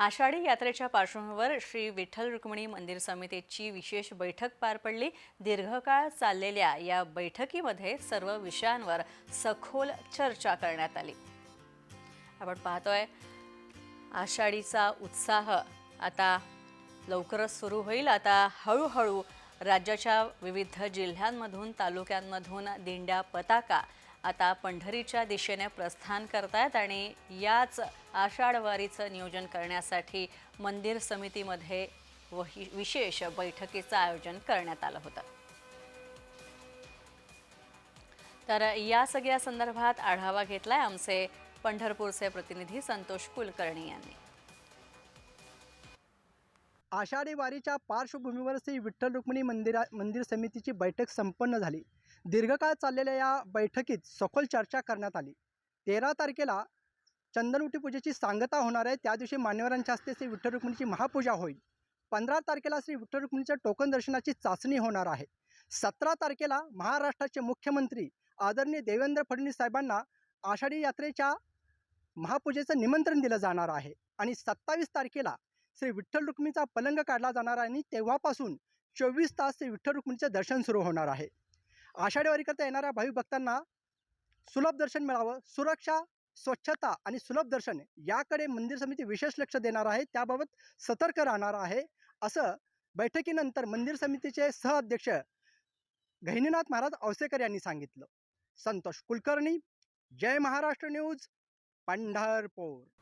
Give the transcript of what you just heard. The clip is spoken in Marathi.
आषाढी यात्रेच्या पार्श्वभूमीवर श्री विठ्ठल रुक्मिणी मंदिर समितीची विशेष बैठक पार पडली. दीर्घकाळ चाललेल्या या बैठकीमध्ये सर्व विषयांवर सखोल चर्चा करण्यात आली. आपण पाहतोय आषाढीचा उत्साह आता लवकरच सुरू होईल. आता हळूहळू राज्याच्या विविध जिल्ह्यांमधून तालुक्यांमधून दिंड्या पताका आता पंढरीच्या दिशेने प्रस्थान करतायत आणि याच आषाढवारीचं नियोजन करण्यासाठी मंदिर समितीमध्ये वही- विशेष बैठकीचं आयोजन करण्यात आलं होतं. तर या सगळ्या संदर्भात आढावा घेतलाय आमचे पंढरपूरचे प्रतिनिधी संतोष कुलकर्णी यांनी. आषाढी वारीच्या पार्श्वभूमीवर श्री विठ्ठल रुक्मिणी मंदिरा मंदिर समितीची बैठक संपन्न झाली. दीर्घकाळ चाललेल्या या बैठकीत सखोल चर्चा करण्यात आली. तेरा तारखेला चंदनवटी पूजेची सांगता होणार आहे. त्या दिवशी मान्यवरांच्या हस्ते श्री विठ्ठल रुक्मिणीची महापूजा होईल. पंधरा तारखेला श्री विठ्ठल रुक्मिणीच्या टोकन दर्शनाची चाचणी होणार आहे. सतरा तारखेला महाराष्ट्राचे मुख्यमंत्री आदरणीय देवेंद्र फडणवीस साहेबांना आषाढी यात्रेच्या महापूजेचं निमंत्रण दिलं जाणार आहे. आणि सत्तावीस तारखेला श्री विठ्ठल रुक्मिणीचा पलंग काढला जाणार आहे. आणि तेव्हापासून चोवीस तास श्री विठ्ठल रुक्मिणीचं दर्शन सुरू होणार आहे. आषाढी वारीकरता येणाऱ्या भाविक भक्तांना सुलभ दर्शन मिळावं. सुरक्षा स्वच्छता आणि सुलभ दर्शन याकडे मंदिर समिती विशेष लक्ष देणार आहे. त्याबाबत सतर्क राहणार आहे. असं बैठकीनंतर मंदिर समितीचे सहअध्यक्ष गहिनीनाथ महाराज औसेकर यांनी सांगितलं. संतोष कुलकर्णी जय महाराष्ट्र न्यूज पंढरपूर.